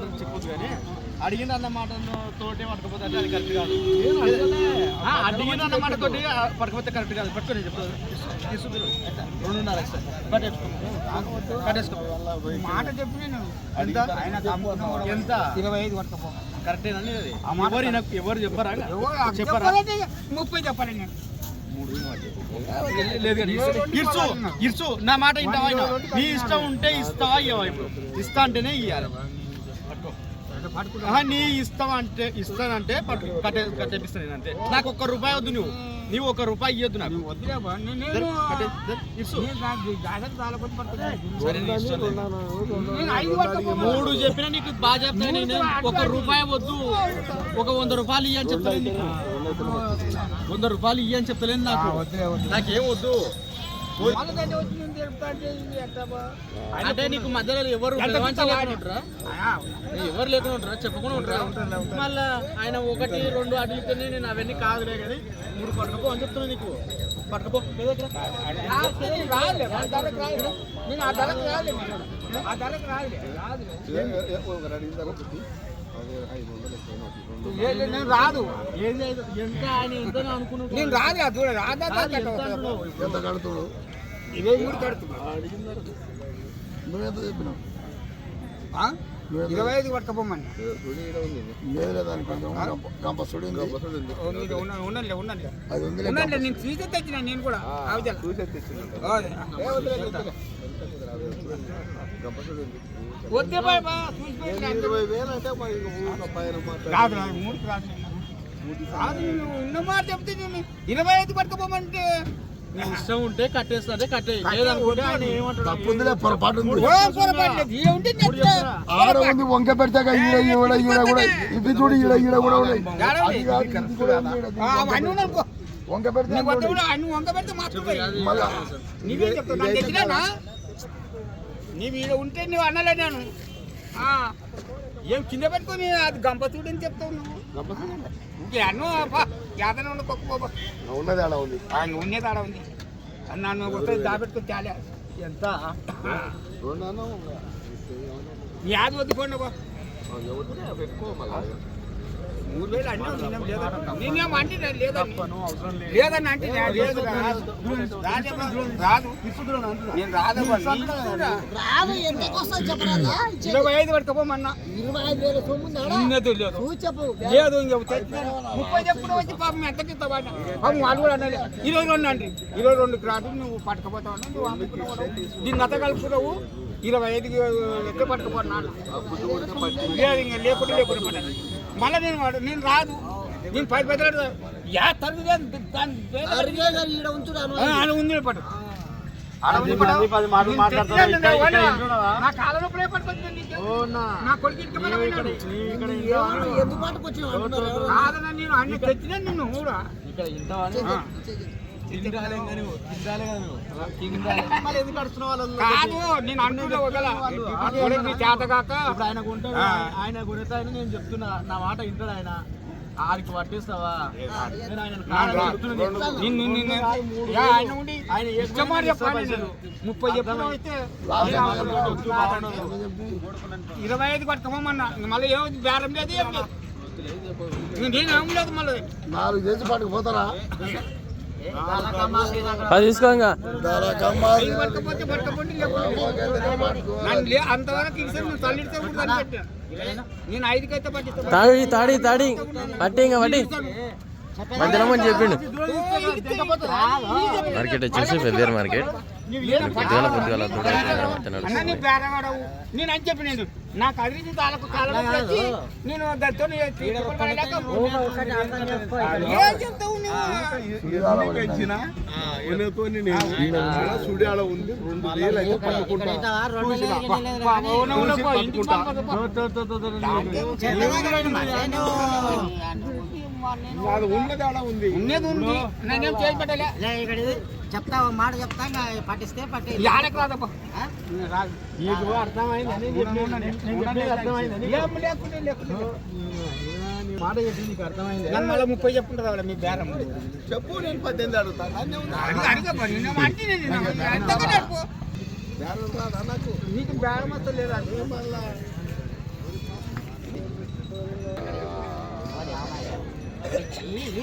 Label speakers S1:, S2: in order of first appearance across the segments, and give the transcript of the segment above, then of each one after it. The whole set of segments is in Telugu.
S1: మాట చెప్పొద్దు కానీ అడిగిన అన్న మాట తోటే పట్టుకపోతే అంటే అది కరెక్ట్ కాదు. అడిగిన. అన్న మాట తోటి ఆ, పట్టుకపోతే కరెక్ట్ కాదు. పట్టుకొని చెప్తాను తీసుకురు రెండున్నర కట్టేసుకో
S2: మాట చెప్పి నేను
S1: ఎంత?
S2: ఇరవై ఐదు పట్టుకపో.
S1: కరెక్టేనండి అది ఎవరు ఈయన- ఎవరు చెప్పారా? చెప్పారా?
S2: ముప్పై చెప్పాలి నేను.
S1: లేదు ఇర్చు ఇర్చు నా మాట ఇంటావా? నీ ఇష్టం ఉంటే ఇస్తావా ఇవ్వవా ఇప్పుడు? ఇస్తా అంటేనే ఇవ్వాలి నీ ఇస్తావా అంటే ఇస్తానంటే పట్టు కట్టే కట్టేపిస్తాను నేను అంతే. నాకు ఒక్క రూపాయి వద్దు నువ్వు. నీవు ఒక్క రూపాయి ఇవ్వద్దు నాకు. మూడు చెప్పినా నీకు బాగా చెప్తాను నేను. ఒక రూపాయి వద్దు. ఒక వంద రూపాయలు ఇయ్యని చెప్తాను వంద రూపాయలు ఇయ్యని చెప్తలేను నాకు. నాకేం వద్దు.
S2: అంటే
S1: నీకు మధ్యలో ఎవరు ఎవరు లేకుండా ఉంటారా? చెప్పకుండా ఉంటారా మళ్ళా ఆయన ఒకటి రెండు అడిగితేనే నేను అవన్నీ కాదులే కానీ మూడు పట్టుకపో అని చెప్తున్నా నీకు. పట్టుకపో లేదు ఇక్కడ.
S2: ఆ, ధరకు. నేను ఆ. ఆ ఏ- నేను రాదు నేను రాదు అది చూడ రాదా
S1: ఎంత
S3: కడుతుడు
S2: ఇరవై మూడు కడుతున్నా
S3: నువ్వెంత చెప్పినావు?
S2: ఇరవై ఐదు పట్టుకపోమని నేను తీసే తెచ్చిన నేను కూడా ఆవిడ ఉన్న మాట చెప్తే నేను ఇరవై ఐదు పట్టుకోమంటే
S1: ఇష్టం ఉంటే
S3: పొరపాటు. ఆడ ఉంది వంక పెడతాక ఈడ ఈడ ఈడ కూడా ఇది చూడు ఈడ ఈడ కూడా. వంక పెడితే.
S2: వంక పెడితే నీవేం ఈడ ఉంటే నువ్వు అనలే నేను. ఆ, ఏం కింద పెట్టుకొని అది గంప చూడని చెప్తావు నువ్వు. ఇంకే అన్ను యాదన ఉన్న కుక్క బాబా.
S3: ఉన్నది ఆడ ఉంది.
S2: ఆయన ఉన్నే తాడ ఉంది. అని నన్ను వస్తే దాపెట్టుకొని తేలే.
S1: ఎంత?
S2: యాద వద్దుకోండి మూడు వేలు అన్నీ నేనేం లేదన్నా నేనేం అంటే లేదని
S1: అవసరం లేదు.
S2: లేదని అంటే నేను లేదు రాదు రాదేమో, రాదు నేను రాదమ్మా నీ ఇష్టంరా.
S4: రాదు ఎంతకు వస్తుంది చెప్పరాదా
S2: ఇరవై ఐదు పట్టుకోమన్నా
S4: ఇరవై ఐదు వేల సొమ్ము
S2: లేదు
S4: చెప్పు.
S2: లేదు ఇంక తెచ్చినాను. ముప్పై చెప్పుడు వచ్చి పాపం ఎంతకి ఇస్తావా పాపం వాళ్ళు కూడా అన్నారు ఇరవై రెండు అండి ఇరవై రెండు గ్రాటు నువ్వు పట్టుకపోతావు నువ్వు అమ్ముకున్నావు దీన్ని గత కలుపుకున్నావు. ఇరవై ఐదుకి ఎక్క పట్టుకుపోతున్నాను లేదు ఇంకా లేకుండా లేకుండా పడ్డాను మళ్ళీ నేను వాడు నేను రాదు. నేను పది పెద్దలు యా తల్లి దాని ఉంది పట్టు.
S1: పది పది?
S2: నా కాళ్ళ నొప్పులే పట్టుకొచ్చింది
S1: నా.
S2: కొడుకు పోయినాడు.
S4: ఎందుకు
S2: నేను అన్ని తెచ్చినా నిన్ను కూడా
S1: ఇక్కడ
S2: కాదు నేను అంటున్నా ఒకవేళ చేత కాక?
S1: ఆయన. ఆయన నేను చెప్తున్నా నా మాట వింటాడు ఆయన. ఆడికి పట్టిస్తావా?
S2: ముప్పై ఇరవై ఐదు పట్టుకోమన్నా మళ్ళీ బేరం లేదు ఏం లేదు. ఇంక నేను ఏం లేదు మళ్ళీ.
S3: నాలుగు చేసి పట్టుకుపోతారా
S5: అది తీసుకోంగా. తాడి తాడి తాడి. పట్టి ఇంకా పట్టి. మధ్యాహ్నం అని చెప్పిండు. మార్కెట్ వచ్చేసి పెద్ద మార్కెట్. పొద్దుగాల పొద్దుగాల దూడ
S2: నేను అని నాకు అదిరించి తాలకు కాలం వచ్చి నేను దాంతో ఏం చెప్తావు నువ్వు?
S3: సుడియాడ ఉంది రెండు వేలు అయితే పట్టుకుంటా. ఉన్నది
S2: నేనేం చేసి పెట్టలే
S4: లే, ఇక్కడ ఇది చెప్తావా? మాట చెప్తా పట్టిస్తే పట్టి.
S2: యాడకు రాదప్ప
S4: ఆ?
S2: రాదు.
S1: నీకు నీ మాట చెప్పి నీకు అర్థమైంది?
S2: మళ్ళీ ముప్పై చెప్పుకుంటారు వాళ్ళ మీ బేరం
S3: చెప్పు నేను పద్దెనిమిది అడుగుతా.
S2: అడుగు అడుగప్ప నిన్న అంటే నేను. ఎంతగా నడుపు నీకు బేరం వస్తా లేదా?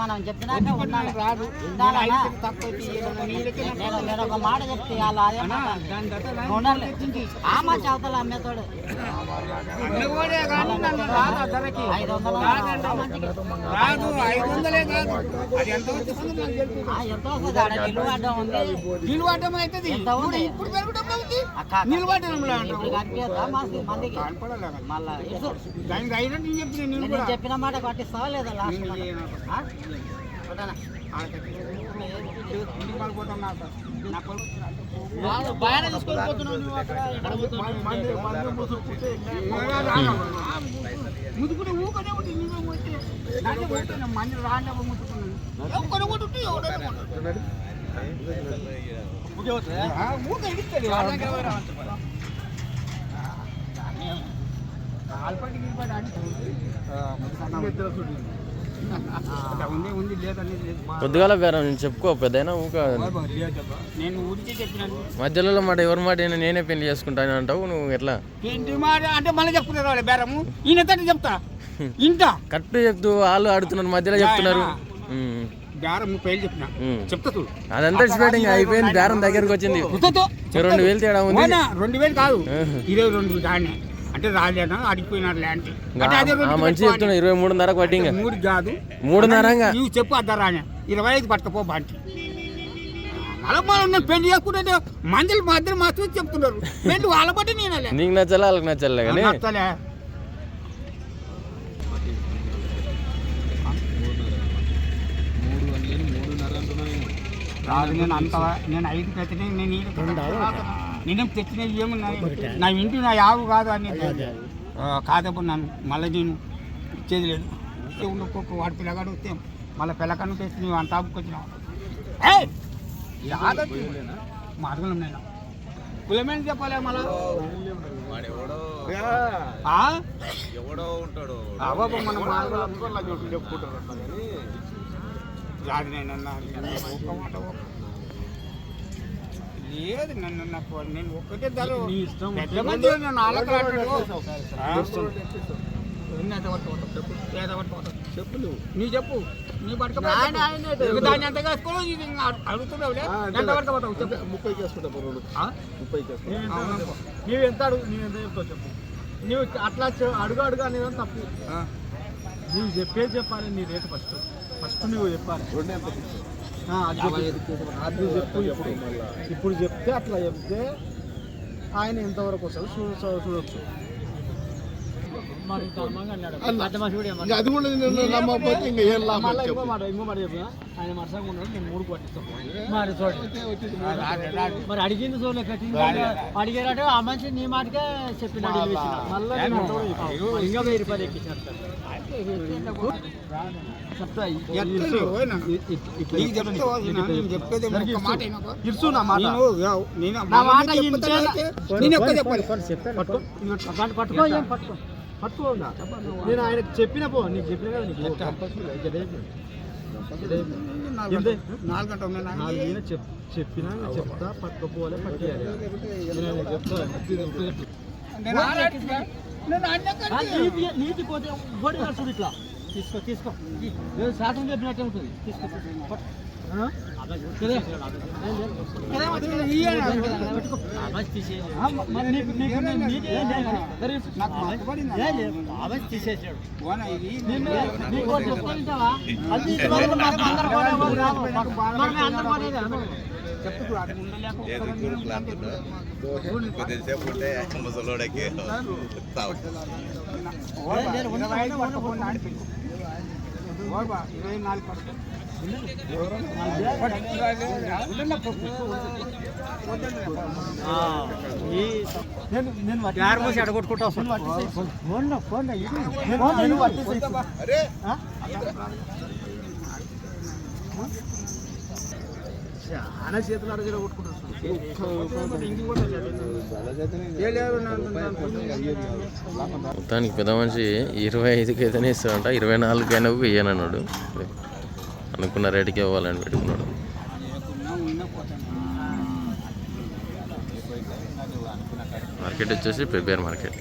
S4: మనం చెప్పినాక ఉండాలి. నేను నేను ఒక మాట చెప్తే అదే ఉండాలి. అమ్మేతోడు.
S2: ధరకి
S4: ఐదు వందలు
S2: రాదండి.
S4: ఆ మంచికి.
S2: రాదు ఐదు వందలే కాదు. అది ఎంత
S4: వస్తుంది? నిలువ అడ్డం ఉంది.
S2: నిలబడటం అవుతుంది? ఇప్పుడు అవుతుంది చెప్పిన
S4: మాట పట్టిస్తావా లేదా లాస్ట్
S1: బాగానే తీసుకొని పోతున్నావు నువ్వు అక్కడ.
S2: ముదుకుని ఊకనే ఉండి నువ్వే పోతే. మంది ఒక్కడు
S5: పొద్దుగాల బేరం నేను చెప్పుకో పెద్దయినా ఊక మధ్యలో మాట ఎవరి మాట నేనే పెళ్ళి చేసుకుంటాను అంటావు నువ్వు ఎట్లా?
S2: అంటే మళ్ళీ బేరము? ఈయన చెప్తా. ఇంట?
S5: కరెక్ట్ చెప్తూ వాళ్ళు ఆడుతున్నారు మధ్యలో చెప్తున్నారు.
S2: బేరం ముప్పై వేలు చెప్పిన.
S5: ఉమ్.
S2: చెప్తా చూడు.
S5: అదంతా ఇచ్చిపెట్టి అయిపోయింది బేరం దగ్గరికి వచ్చింది. రెండు వేలు తేడా ఉంది.
S2: రెండు వేలు కాదు. ఇరవై రెండు దాన్ని. అంటే రాలేనా అడిగిపోయినారు ల్యాండ్.
S5: మంచి చెప్తున్నా ఇరవై పట్టి ఇంకా
S2: మూడు కాదు.
S5: మూడున్నర.
S2: నువ్వు చెప్పు అద్దరాని ఇరవై ఐదు పట్టుకపో బాంటి. అలా పెళ్ళి చేసుకుంటే మందులు మధ్యలో మాత్రం చెప్తున్నారు. పెళ్ళి వాళ్ళ బట్టి నేను
S5: నీకు నచ్చలే వాళ్ళకి నచ్చలే కానీ.
S2: నచ్చలే. రాదు నేను అంత నేను ఐదు తెచ్చినా నేను ఈడ నేనేం తెచ్చినవి ఏమున్నాయి? నా ఇంటి నా యావు కాదు అని కాదప్పుడు నన్ను మళ్ళీ నేను ఇచ్చేది లేదు. ఊరికే ఉండకొక వాడు పిల్లగాడు వస్తే మళ్ళీ పిల్లకన్ను తెచ్చి నువ్వు అంత ఆపుకొచ్చినావు మార్గం నేను కులమేని చెప్పలే మళ్ళా? ఆ? ఆ బాబు మన మార్గం చెప్పుకుంటారు రాదు నేను అన్నా. ఒక్క మాట లేదు నన్ను నాకు నేను ఒక్కటే ధర పెద్ద మంది నన్ను ఆలకలాటాడు. ఆ? ఎన్ని ఎంత పట్టుకుంటావు? చెప్పు. ఏదో పట్టుకుంటావు? చెప్పు నువ్వు. నీ చెప్పు నీ దాన్ని ఎంత చెప్పు
S3: ముప్పై రెండు? ముప్పై
S1: ఎంత
S2: అవుననుకో.
S1: నువ్వు ఎంత అడుగు నువ్వు ఎంత చెప్తావు చెప్పు నువ్వు అట్లా చె- అడుగు అడుగు అనేది తప్పు
S2: ఆ.
S1: నువ్వు చెప్పేది చెప్పాలి నీ రేటు ఫస్ట్ ఫస్ట్ నువ్వు చెప్పాలి. అది చెప్పు. ఇప్పుడు. ఇప్పుడు చెప్తే అట్లా చెప్తే ఆయన ఎంతవరకు వస్తాడు? చూ చూ- చూడొచ్చు మరి ధర్మంగా అన్నాడు పెద్ద మనిషి కూడా ఏమన్నాడు?
S3: ఇంకా అది కూడా నేను నమ్మకపోతే ఇంకా ఏం లాభం
S1: మళ్ళీ ఇంకో
S3: చెప్పు.
S1: మాట ఇంకో మాట చెప్పిన ఆయన మరసంగా ఉన్నాడు నేను మూడు పట్టిస్తాను మరి చూడండి
S2: రాదు, రాదు.
S1: మరి అడిగింది చూడలే కట్టింది అడిగారంటే ఆ మనిషి నీ మాటకే చెప్పినాడు మళ్ళీ ఇంకా వెయ్యి రూపాయలు
S2: చెప్పేది
S1: పట్టుకో పట్టుకో? ఏం పట్టుకో పట్టుకో ఇంకా. నేను ఆయనకు చెప్పిన పో నీకు చెప్పిన కదా నీకు. చెప్పినా చెప్తా పట్టుకోపోవాలి పట్టేయాలి. నేను ఆయనకు చెప్తా
S2: నేను ఆడాడుతున్నా. నేను అన్నాక
S1: ఆ, నీతి పోతే చూడు ఇట్లా. తీసుకో తీసుకో. నేను శాతం చెప్పినట్టే ఉంటుంది. తీసుకో తీసేసాడు
S6: కొద్దిసేపు ఉంటే ముసలోడకి
S2: ఇరవై నాలుగు పట్టుకో.
S1: యారు వస్తాను ఫోన్ ఫోన్ చాలా చేతులు అడగ
S5: మొత్తానికి పెద్ద మనిషి ఇరవై ఐదుకి అయితేనే ఇస్తాడంట ఇరవై నాలుగు అయినా ఇయ్యనన్నాడు. అనుకున్న రేటుకి ఇవ్వాలని పెట్టుకున్నాడు. మార్కెట్ వచ్చేసి ప్రిపేర్ మార్కెట్